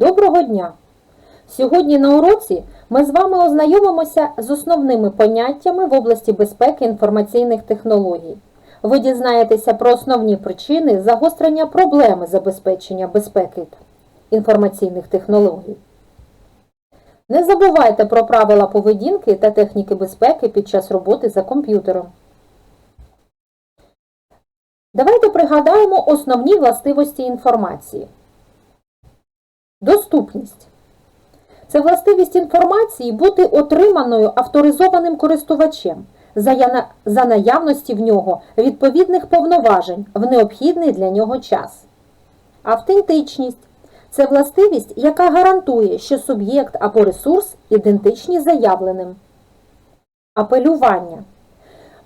Доброго дня! Сьогодні на уроці ми з вами ознайомимося з основними поняттями в області безпеки інформаційних технологій. Ви дізнаєтеся про основні причини загострення проблеми забезпечення безпеки інформаційних технологій. Не забувайте про правила поведінки та техніки безпеки під час роботи за комп'ютером. Давайте пригадаємо основні властивості інформації. Доступність. Це властивість інформації бути отриманою авторизованим користувачем за наявності в нього відповідних повноважень в необхідний для нього час. Автентичність це властивість, яка гарантує, що суб'єкт або ресурс ідентичні заявленим. Апелювання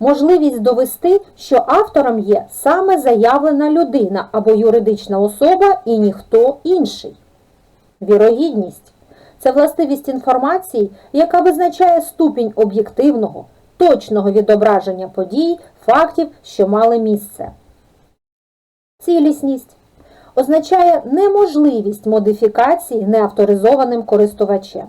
можливість довести, що автором є саме заявлена людина або юридична особа і ніхто інший. Вірогідність це властивість інформації, яка визначає ступінь об'єктивного, точного відображення подій, фактів, що мали місце. Цілісність означає неможливість модифікації неавторизованим користувачем.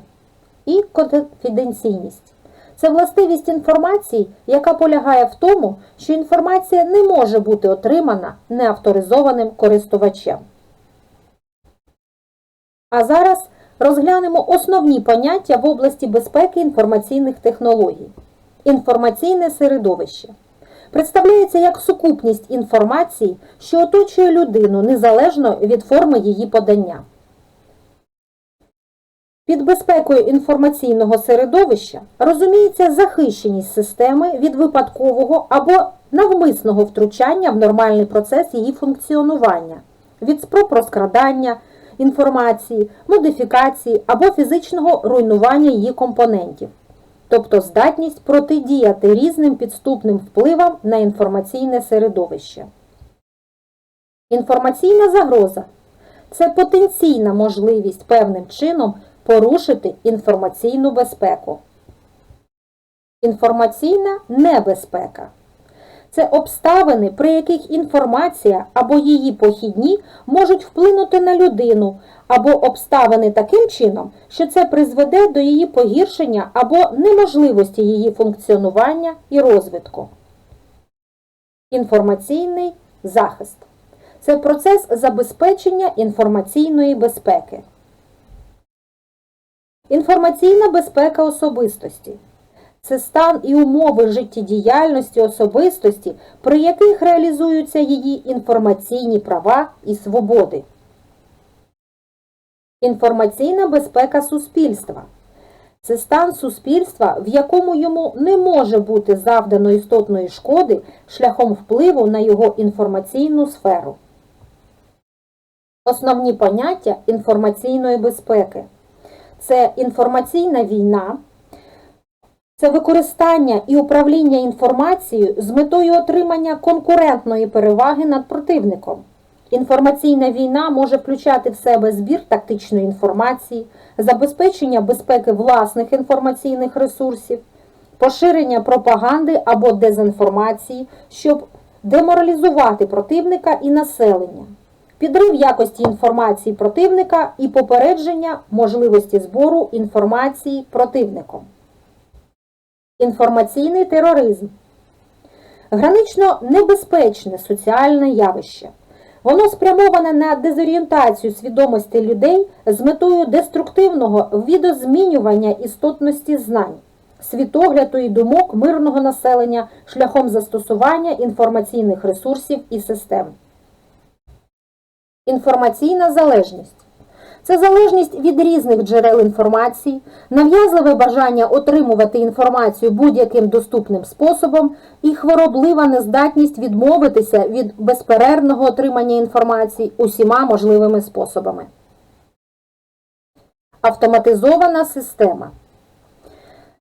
І конфіденційність це властивість інформації, яка полягає в тому, що інформація не може бути отримана неавторизованим користувачем. А зараз розглянемо основні поняття в області безпеки інформаційних технологій. Інформаційне середовище представляється як сукупність інформації, що оточує людину незалежно від форми її подання. Під безпекою інформаційного середовища розуміється захищеність системи від випадкового або навмисного втручання в нормальний процес її функціонування, від спроб розкрадання інформації, модифікації або фізичного руйнування її компонентів, тобто здатність протидіяти різним підступним впливам на інформаційне середовище. Інформаційна загроза це потенційна можливість певним чином порушити інформаційну безпеку. Інформаційна небезпека це обставини, при яких інформація або її похідні можуть вплинути на людину, або обставини таким чином, що це призведе до її погіршення або неможливості її функціонування і розвитку. Інформаційний захист це процес забезпечення інформаційної безпеки. Інформаційна безпека особистості це стан і умови життєдіяльності особистості, при яких реалізуються її інформаційні права і свободи. Інформаційна безпека суспільства це стан суспільства, в якому йому не може бути завдано істотної шкоди шляхом впливу на його інформаційну сферу. Основні поняття інформаційної безпеки це інформаційна війна, це використання і управління інформацією з метою отримання конкурентної переваги над противником. Інформаційна війна може включати в себе збір тактичної інформації, забезпечення безпеки власних інформаційних ресурсів, поширення пропаганди або дезінформації, щоб деморалізувати противника і населення, підрив якості інформації противника і попередження можливості збору інформації противником. Інформаційний тероризм гранично небезпечне соціальне явище. Воно спрямоване на дезорієнтацію свідомості людей з метою деструктивного відозмінювання істотності знань, світогляду і думок мирного населення шляхом застосування інформаційних ресурсів і систем. Інформаційна залежність це залежність від різних джерел інформації, нав'язливе бажання отримувати інформацію будь-яким доступним способом і хвороблива нездатність відмовитися від безперервного отримання інформації усіма можливими способами. Автоматизована система.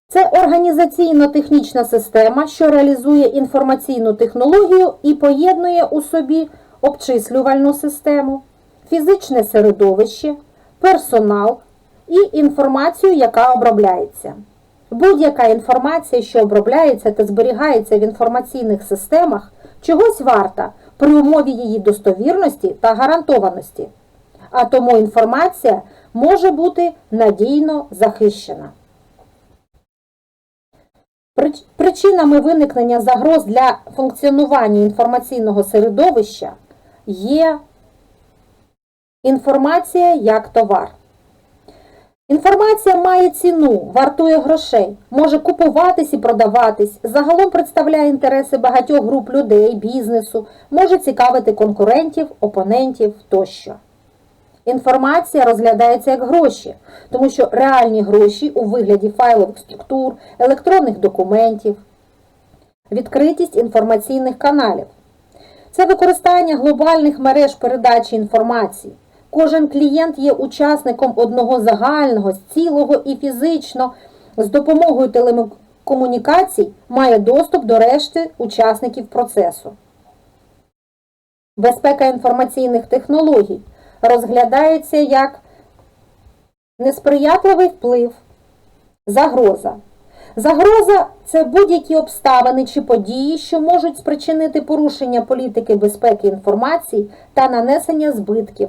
Це організаційно-технічна система, що реалізує інформаційну технологію і поєднує у собі обчислювальну систему, фізичне середовище, персонал і інформацію, яка обробляється. Будь-яка інформація, що обробляється та зберігається в інформаційних системах, чогось варта при умові її достовірності та гарантованості. а тому інформація може бути надійно захищена. Причинами виникнення загроз для функціонування інформаційного середовища є інформація як товар. Інформація має ціну, вартує грошей, може купуватись і продаватись, загалом представляє інтереси багатьох груп людей, бізнесу, може цікавити конкурентів, опонентів тощо. Інформація розглядається як гроші, тому що реальні гроші у вигляді файлових структур, електронних документів, відкритість інформаційних каналів. Це використання глобальних мереж передачі інформації. Кожен клієнт є учасником одного загального, цілого і фізично з допомогою телекомунікацій має доступ до решти учасників процесу. Безпека інформаційних технологій розглядається як несприятливий вплив, загроза. Загроза це будь-які обставини чи події, що можуть спричинити порушення політики безпеки інформації та нанесення збитків.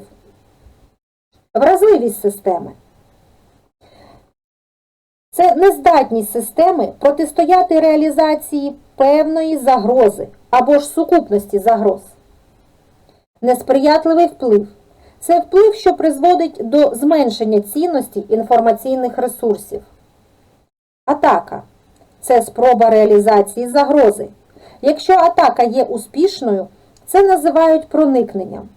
Вразливість системи. Це нездатність системи протистояти реалізації певної загрози або ж сукупності загроз. Несприятливий вплив це вплив, що призводить до зменшення цінності інформаційних ресурсів. Атака це спроба реалізації загрози. Якщо атака є успішною, це називають проникненням.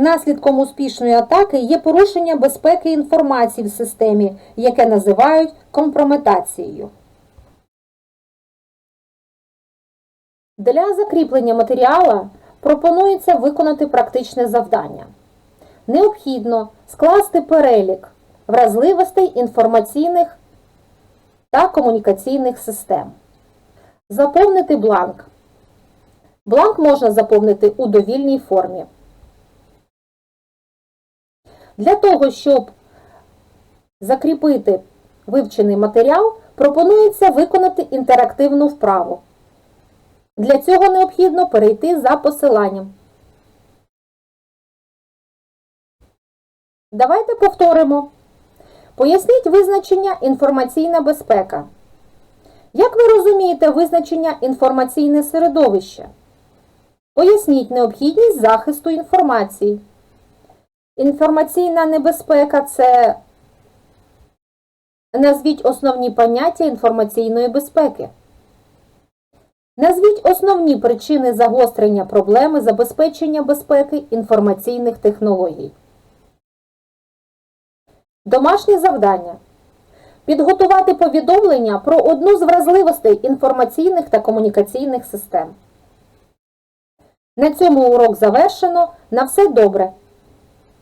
Наслідком успішної атаки є порушення безпеки інформації в системі, яке називають компрометацією. Для закріплення матеріала пропонується виконати практичне завдання. Необхідно скласти перелік вразливостей інформаційних та комунікаційних систем. Заповнити бланк. Бланк можна заповнити у довільній формі. Для того, щоб закріпити вивчений матеріал, пропонується виконати інтерактивну вправу. Для цього необхідно перейти за посиланням. Давайте повторимо. Поясніть визначення інформаційна безпека. Як ви розумієте визначення інформаційне середовище? Поясніть необхідність захисту інформації. Інформаційна небезпека це назвіть основні поняття інформаційної безпеки. Назвіть основні причини загострення проблеми забезпечення безпеки інформаційних технологій. Домашнє завдання. Підготувати повідомлення про одну з вразливостей інформаційних та комунікаційних систем. На цьому урок завершено. На все добре!